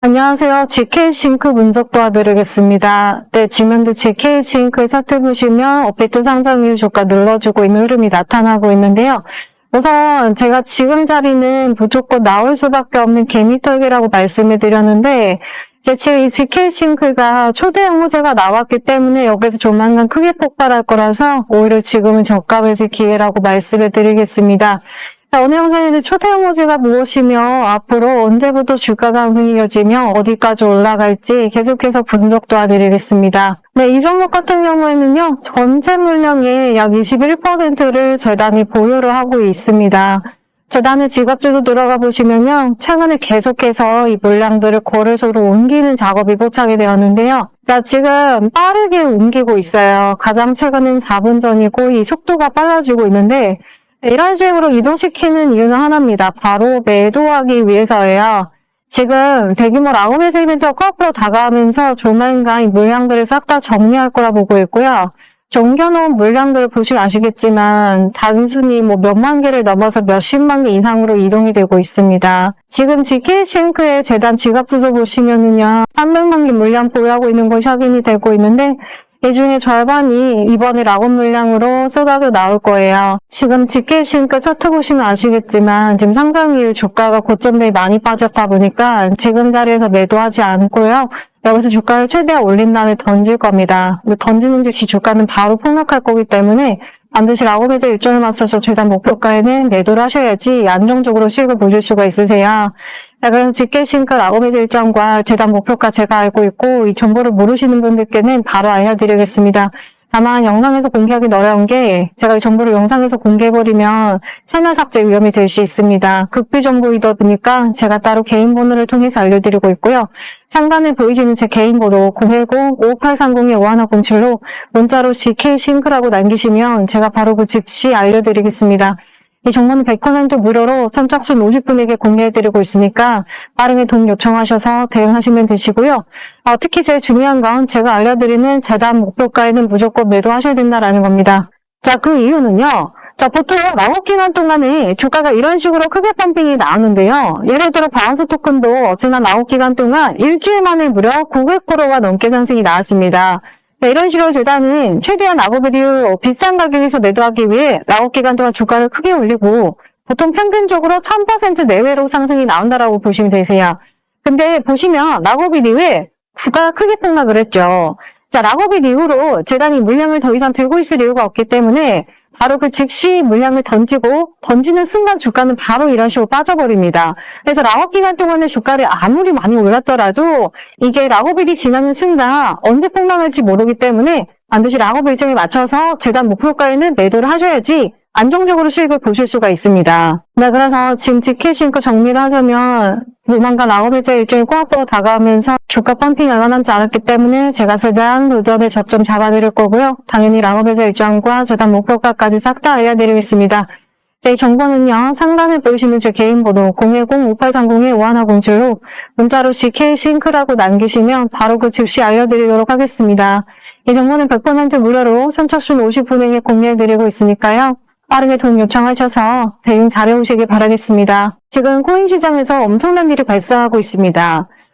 안녕하세요. GK싱크 분석 도와드리겠습니다. 네, 지면도 GK싱크 차트 보시면 업비트 상승 이후 주가 눌러주고 있는 흐름이 나타나고 있는데요. 우선 제가 지금 자리는 무조건 나올 수밖에 없는 개미털기라고 말씀을 드렸는데 이제 지금 이 GK싱크가 초대형 호재가 나왔기 때문에 여기서 조만간 크게 폭발할 거라서 오히려 지금은 저가 매수 기회라고 말씀을 드리겠습니다. 자, 오늘 영상에는 초대형 호재가 무엇이며 앞으로 언제부터 주가 상승이 이어지며 어디까지 올라갈지 계속해서 분석 도와드리겠습니다. 네, 이 종목 같은 경우에는요, 전체 물량의 약 21%를 재단이 보유를 하고 있습니다. 재단의 지갑주도 들어가 보시면요, 최근에 계속해서 이 물량들을 거래소로 옮기는 작업이 포착이 되었는데요. 자, 지금 빠르게 옮기고 있어요. 가장 최근엔 4분 전이고 이 속도가 빨라지고 있는데 이런 식으로 이동시키는 이유는 하나입니다. 바로 매도하기 위해서예요. 지금 대규모 라고매수 이벤트가 코앞으로 다가오면서 조만간 이 물량들을 싹 다 정리할 거라 보고 있고요. 정겨놓은 물량들을 보시면 아시겠지만 단순히 뭐 몇만 개를 넘어서 몇십만 개 이상으로 이동이 되고 있습니다. 지금 GK싱크의 재단 지갑 주소 보시면은요. 300만 개 물량 보유하고 있는 것이 확인이 되고 있는데 이 중에 절반이 이번에 락업 물량으로 쏟아져 나올 거예요. 지금 직계신가 차트 보시면 아시겠지만 지금 상장 이후 주가가 고점대에 많이 빠졌다 보니까 지금 자리에서 매도하지 않고요. 여기서 주가를 최대한 올린 다음에 던질 겁니다. 던지는 즉시 주가는 바로 폭락할 거기 때문에 반드시 락업에서 일정을 맞춰서 최단 목표가에는 매도를 하셔야지 안정적으로 수익을 보실 수가 있으세요. 자, 그래서 직계신가 락업에서 일정과 재단 목표가 제가 알고 있고 이 정보를 모르시는 분들께는 바로 알려드리겠습니다. 다만 영상에서 공개하기 어려운 게 제가 이 정보를 영상에서 공개해버리면 채널 삭제 위험이 될 수 있습니다. 극비 정보이다 보니까 제가 따로 개인 번호를 통해서 알려드리고 있고요. 상단에 보이시는 제 개인 번호 010-5830-5107로 문자로 GK싱크라고 남기시면 제가 바로 그 즉시 알려드리겠습니다. 이 정보는 100% 무료로 선착순 50분에게 공개해드리고 있으니까 빠르게 돈 요청하셔서 대응하시면 되시고요. 어, 특히 제일 중요한 건 제가 알려드리는 재단 목표가에는 무조건 매도하셔야 된다라는 겁니다. 자, 그 이유는요. 자, 보통 락업 기간 동안에 주가가 이런 식으로 크게 펌핑이 나오는데요. 예를 들어 바운스 토큰도 지난 락업 기간 동안 일주일 만에 무려 900%가 넘게 상승이 나왔습니다. 네, 이런 식으로 재단은 최대한 이후 비싼 가격에서 매도하기 위해 락업 기간 동안 주가를 크게 올리고 보통 평균적으로 1000% 내외로 상승이 나온다라고 보시면 되세요. 근데 보시면 락업일 이후에 주가가 크게 폭락을 했죠. 자, 락업일 이후로 재단이 물량을 더 이상 들고 있을 이유가 없기 때문에 바로 그 즉시 물량을 던지고 던지는 순간 주가는 바로 이런 식으로 빠져버립니다. 그래서 락업 기간 동안에 주가를 아무리 많이 올랐더라도 이게 락업일이 지나는 순간 언제 폭락할지 모르기 때문에 반드시 락업 일정에 맞춰서 재단 목표가에는 매도를 하셔야지 안정적으로 수익을 보실 수가 있습니다. 네, 그래서 지금 지켓싱크 정리를 하자면 조만간 락업일자 일정이 코앞으로 다가오면서 주가 펌핑이 얼마 남지 않았기 때문에 제가 세단 의견의 저점 잡아드릴 거고요. 당연히 락업일자 일정과 재단 목표가까지 싹 다 알려드리겠습니다. 제 정보는요, 상단에 보이시는 제 개인 번호 010-5830-5107로 문자로 GK싱크라고 남기시면 바로 그 즉시 알려드리도록 하겠습니다. 이 정보는 100% 무료로 선착순 50분에게 공유해드리고 있으니까요. 빠르게 돈 요청하셔서 대응 잘해오시길 바라겠습니다. 지금 코인 시장에서 엄청난 일이 발생하고 있습니다.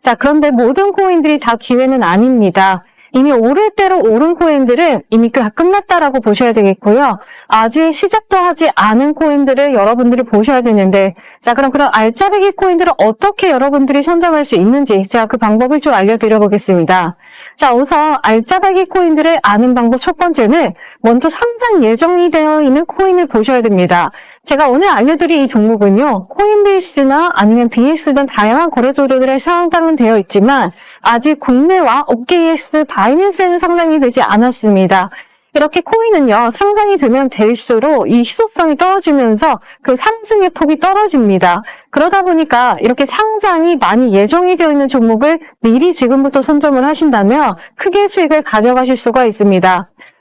자, 그런데 모든 코인들이 다 기회는 아닙니다. 이미 오를 대로 오른 코인들은 이미 다 끝났다라고 보셔야 되겠고요. 아직 시작도 하지 않은 코인들을 여러분들이 보셔야 되는데, 자, 그럼 그런 알짜배기 코인들을 어떻게 여러분들이 선점할 수 있는지, 제가 그 방법을 좀 알려드려 보겠습니다. 자, 우선 알짜배기 코인들을 아는 방법 첫 번째는 먼저 상장 예정이 되어 있는 코인을 보셔야 됩니다. 제가 오늘 알려드릴 이 종목은요, 코인베이스나 아니면 BX 등 다양한 거래소들에 상장은 되어 있지만, 아직 국내와 OKX, 바이낸스에는 상장이 되지 않았습니다. 이렇게 코인은요, 상장이 되면 될수록 이 희소성이 떨어지면서 그 상승의 폭이 떨어집니다. 그러다 보니까 이렇게 상장이 많이 예정이 되어 있는 종목을 미리 지금부터 선점을 하신다면 크게 수익을 가져가실 수가 있습니다.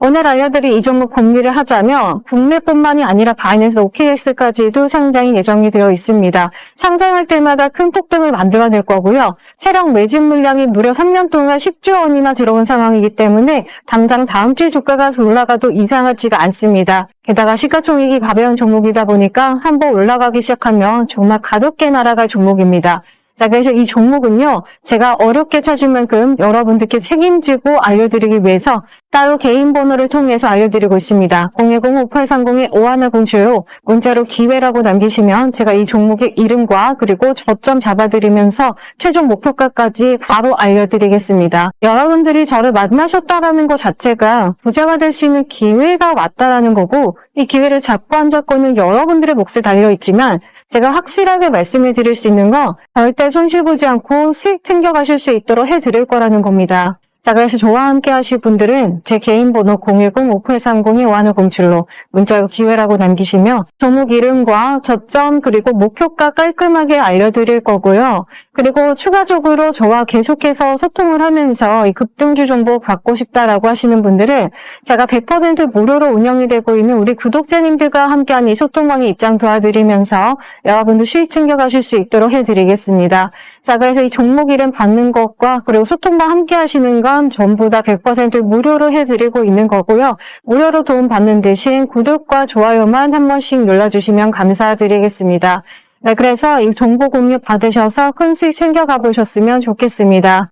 오늘 알려드릴 이 종목 공유를 하자면 국내뿐만이 아니라 바이낸스 OKX까지도 상장이 예정이 되어 있습니다. 상장할 때마다 큰 폭등을 만들어낼 거고요. 체력 매집 물량이 무려 3년 동안 10조 원이나 들어온 상황이기 때문에 당장 다음 주 주가가 올라가도 이상하지가 않습니다. 게다가 시가총액이 가벼운 종목이다 보니까 한번 올라가기 시작하면 정말 가볍게 날아갈 종목입니다. 자, 그래서 이 종목은요, 제가 어렵게 찾은 만큼 여러분들께 책임지고 알려드리기 위해서 따로 개인 번호를 통해서 알려드리고 있습니다. 010-5830-5107로 문자로 기회라고 남기시면 제가 이 종목의 이름과 그리고 저점 잡아드리면서 최종 목표가까지 바로 알려드리겠습니다. 여러분들이 저를 만나셨다라는 것 자체가 부자가 될 수 있는 기회가 왔다라는 거고 이 기회를 잡고 안 잡고는 여러분들의 몫에 달려있지만 제가 확실하게 말씀을 드릴 수 있는 건 절대 손실 보지 않고 수익 챙겨가실 수 있도록 해드릴 거라는 겁니다. 자, 그래서 저와 함께 하실 분들은 제 개인 번호 010-5830-5107로 문자 기회라고 남기시면 종목 이름과 저점 그리고 목표가 깔끔하게 알려드릴 거고요. 그리고 추가적으로 저와 계속해서 소통을 하면서 이 급등주 정보 받고 싶다라고 하시는 분들은 제가 100% 무료로 운영이 되고 있는 우리 구독자님들과 함께하는 이 소통방에 입장 도와드리면서 여러분들 수익 챙겨가실 수 있도록 해드리겠습니다. 자, 그래서 이 종목 이름 받는 것과 그리고 소통방 함께 하시는 건 전부 다 100% 무료로 해드리고 있는 거고요. 무료로 도움 받는 대신 구독과 좋아요만 한 번씩 눌러주시면 감사드리겠습니다. 네, 그래서 이 정보 공유 받으셔서 큰 수익 챙겨가 보셨으면 좋겠습니다.